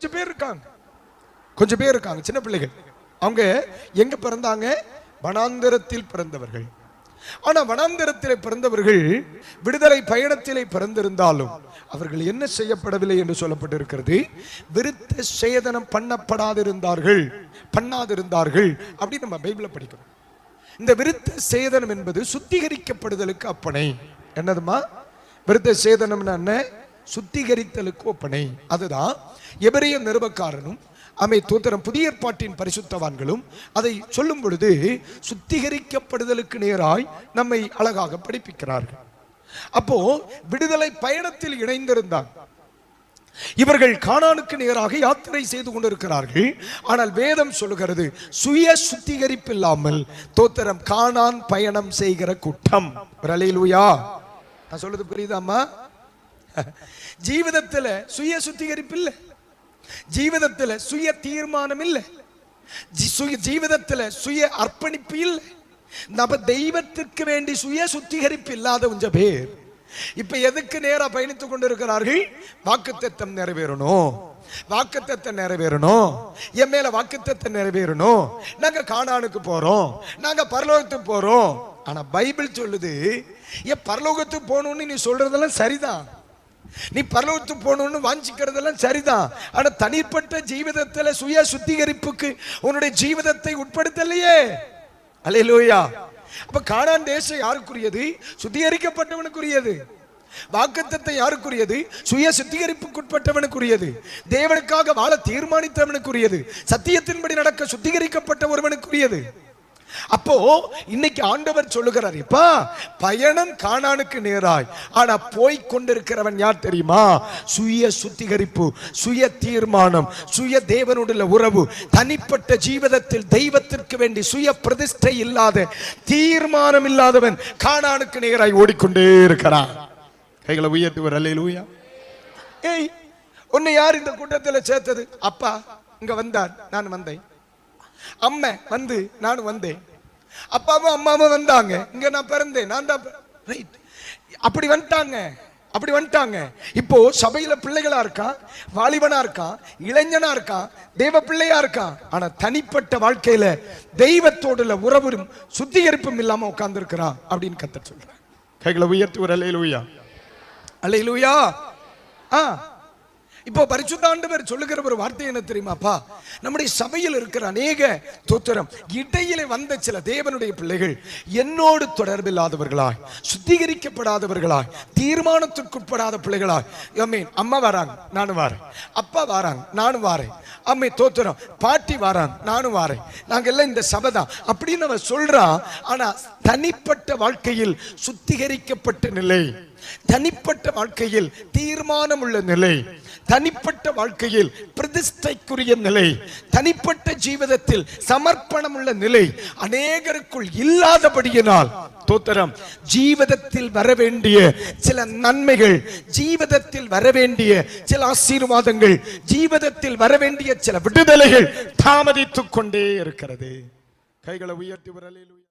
கொஞ்சம் பேர் இருக்காங்க. கொஞ்சம் பேர் இருக்காங்க சின்ன பிள்ளைகள். அவங்க எங்க பிறந்தாங்க? வனாந்தரத்தில் பிறந்தவர்கள். ஆனா வனாந்தரத்திலே பிறந்தவர்கள் விடுதலை பயணத்திலே பிறந்திருந்தாலும் அவர்கள் என்ன செய்யப்படவில்லை என்று சொல்லப்பட்டிருக்கிறது? விருத்த சேதனம் பண்ணப்படாதிருந்தார்கள் பண்ணாதிருந்தார்கள் அப்படின்னு நம்ம பைபிளை படிக்கிறோம். இந்த விருத்த சேதனம் என்பது சுத்திகரிக்கப்படுதலுக்கு அப்பனை. என்னதுமா? விருத்த சேதனம்னா என்ன? சுத்திகரித்தலுக்கு ஒப்பனை. அதுதான் எபிரிய நிருபக்காரனும் அமை தூத்திரம் புதிய ஏற்பாட்டின் பரிசுத்தவான்களும் அதை சொல்லும் பொழுது சுத்திகரிக்கப்படுதலுக்கு நேராய் நம்மை அழகாக படிப்பிக்கிறார்கள். அப்போ விடுதலை பயணத்தில் இணைந்திருந்தார் இவர்கள் காணானுக்கு நேராக யாத்திரை செய்து கொண்டிருக்கிறார்கள். ஆனால் வேதம் சொல்லுகிறது சுய சுத்திகரிப்பு இல்லாமல் தோத்திரம் காணான் பயணம் செய்கிற கூட்டம். நான் சொல்றது புரியுதாமா ஜீவிதத்தில் சுய சுத்திகரிப்பு இல்லை. ஜீவிதத்தில் சுய தீர்மானம் இல்லை. ஜி- சுய ஜீவிதத்தில் சுய அர்ப்பணிப்பு இல்லை. நம்ம தெய்வத்திற்கு வேண்டி சுய சுத்திகரிப்பு இல்லாத கொஞ்சம் பேர். இப்ப எதுக்கு நேரா பயணித்துக் கொண்டிருக்கிறார்கள்? வாக்குத்தத்தம் நிறைவேறணும். வாக்குத்தத்தம் நிறைவேறணும். என் மேல வாக்குத்தத்தை நிறைவேறணும். நாங்க காணானுக்கு போறோம். நாங்க பரலோகத்துக்கு போறோம். ஆனா பைபிள் சொல்லுது ஏன் பரலோகத்துக்கு போகணும்னு நீ சொல்றதெல்லாம் சரிதான். நீ பரலோகத்து போகணும்னு வாஞ்சிக்கிறதெல்லாம் சரிதான். ஆனா தனிப்பட்ட ஜீவிதத்தில் சுய சுத்திகரிப்புக்கு உன்னுடைய ஜீவிதத்தை உட்படுத்தலையே. அலையலோயா அப்ப காணான் தேசம் யாருக்குரியது? சுத்திகரிக்கப்பட்டவனுக்குரியது. வாக்குத்தத்தை யாருக்குரியது? சுய சுத்திகரிப்புக்குட்பட்டவனுக்குரியது தேவனுக்காக வாழ தீர்மானித்தவனுக்குரியது. சத்தியத்தின்படி நடக்க சுத்திகரிக்கப்பட்ட ஒருவனுக்குரியது. அப்போ இன்னைக்கு ஆண்டவர் சொல்லுகிறார் இப்பா பயணம் காணானுக்கு நேராய். ஆனா போய் கொண்டிருக்கிறவன் யார் தெரியுமா? சுய சுத்திகரிப்பு சுய தீர்மானம் சுய தேவனுடைய உறவு தனிப்பட்ட ஜீவிதத்தில் தெய்வத்திற்கு வேண்டி சுய பிரதிஷ்டை இல்லாத தீர்மானம் இல்லாதவன் காணானுக்கு நேராய் ஓடிக்கொண்டே இருக்கிறான். கைகளை உயர்த்துவர் அல்லேலூயா. ஏய் உன்னை யார் இந்த கூட்டத்தில் சேர்த்தது? அப்பா இங்க வந்தார் நான் வந்தேன். அம்மா வந்து நான் வந்தேன். அப்பாவும் அம்மாவும் வந்தாங்க. இங்க நான் பிறந்தேன். நான் தான் ரைட் அப்படி வந்துட்டாங்க. அப்படி வந்துட்டாங்க. இப்போ சபையில பிள்ளைகளா இருக்கான் வாலிபனா இருக்கான் இளைஞனா இருக்கான் தெய்வ பிள்ளையா இருக்கான் ஆனா தனிப்பட்ட வாழ்க்கையில தெய்வத்தோடுல உறவும் சுத்திகரிப்பும் இல்லாம உட்கார்ந்து இருக்கிறான் அப்படின்னு கத்த சொல்றேன் கைகளை உயர்த்தி ஒரு அலையிலுயா அலையிலுயா ஆ. இப்போ பரிசுத்தாண்டவர் சொல்லுகிற ஒரு வார்த்தை என்ன தெரியுமாப்பா நம்முடைய சபையில் இருக்கிற அநேக தோத்திரம் இடையிலே வந்த சில தேவனுடைய பிள்ளைகள் என்னோடு தொடர்பில்லாதவர்களாய் சுத்திகரிக்கப்படாதவர்களாய் தீர்மானத்திற்குட்படாத பிள்ளைகளாய். அம்மீன் அம்மா வராங்க நானும் வாரேன். அப்பா வாராங்க நானும் வாரேன். அம்மை தோத்திரம் பாட்டி வாராங்க நானும் வாரேன். நாங்கள் எல்லாம் இந்த சபை தான். அப்படின்னு அவன் சொல்றான் ஆனா தனிப்பட்ட வாழ்க்கையில் சுத்திகரிக்கப்பட்ட நிலை தனிப்பட்ட வாழ்க்கையில் தீர்மானம் உள்ள நிலை தனிப்பட்ட வாழ்க்கையில் பிரதிஷ்டைக்குரிய நிலை தனிப்பட்ட ஜீவிதத்தில் சமர்ப்பணம் உள்ள நிலை அநேகருக்குள் இல்லாதபடியினால் தோத்திரம் ஜீவிதத்தில் வர வேண்டிய சில நன்மைகள் ஜீவிதத்தில் வர வேண்டிய சில ஆசீர்வாதங்கள் ஜீவிதத்தில் வர வேண்டிய சில விடுதலைகள் தாமதித்துக் கொண்டே இருக்கிறது. கைகளை உயர்த்தி விரலில்